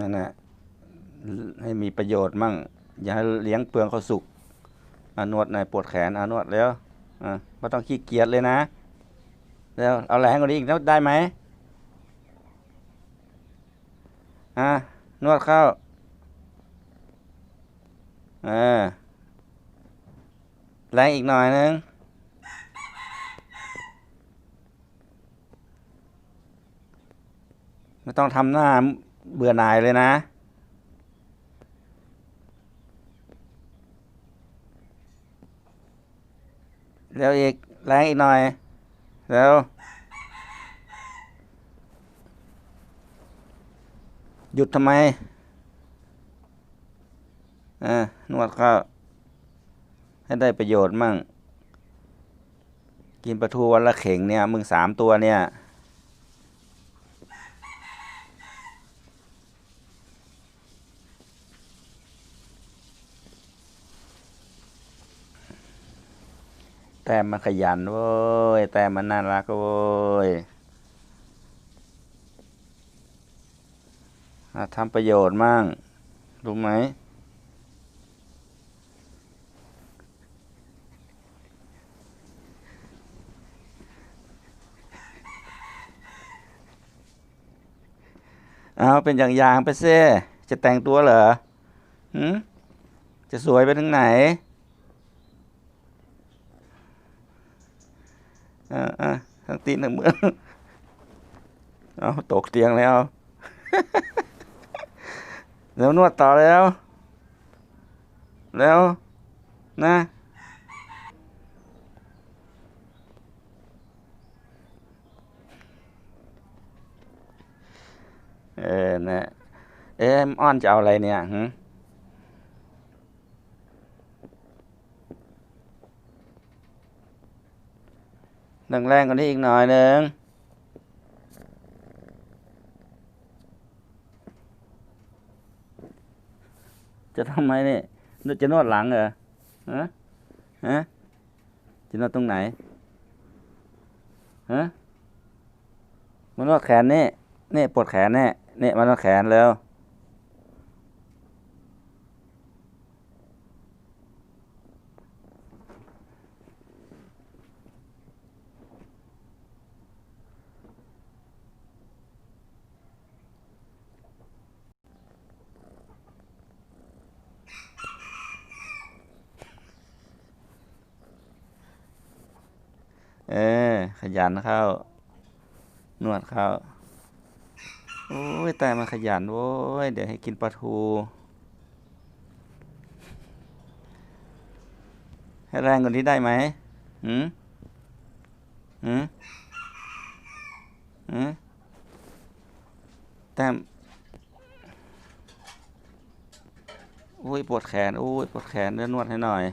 นั่นแหละให้มีประโยชน์มั่ง อย่าให้เลี้ยงเปลืองข้าวสุกอานวดหน่อยปวดแขนอานวดแล้วอะไม่ต้องขี้เกียจเลยนะ แล้วเอาแรงกว่านี้อีกแล้วได้ไหมอะนวดเข้าอ่าแรงอีกหน่อยนึงไม่ต้องทำหน้า เบื่อหน่ายเลยนะ แล้วอีกแรงอีกหน่อย แล้วหยุดทำไมอ่านวดข้าให้ได้ประโยชน์มั่ง กินปลาทูวันละเข่งเนี่ย มึงสามตัวเนี่ย ต่มันขยันเว้ย แต่มันน่ารักเว้ยทำประโยชน์มั่ง รู้ไหม เอาเป็นอย่างอย่างไปเซ่จะแต่งตัวเหรอหืจะสวยไปถึงไหน อ่าอ่าทั้งตีนทั้งมือเอาตกเตียงแล้วเดี๋ยวนวดต่อแล้ว แล้วนะเออนะเอ๊ะอ้อนจะเอาอะไรเนี่ยหึ แรงแรงๆกว่านี้อีกหน่อยหนึ่งจะทำไมเนี่ยนวดจะนวดหลังเหรอฮะฮะจะนวดตรงไหนฮะมานวดแขนนี่นี่ปวดแขนแน่นี่มานวดแขนแล้ว เออ ขยันเข้านวดเข้าโอ้ยแต่มันขยันโว้ยเดี๋ยวให้กินปลาทูให้แรงกว่านี้ได้ไหมหืมหืมหืมแต่อุ้ยปวดแขนโอ้ยปวดแขนเดี๋ยวนวดให้หน่อย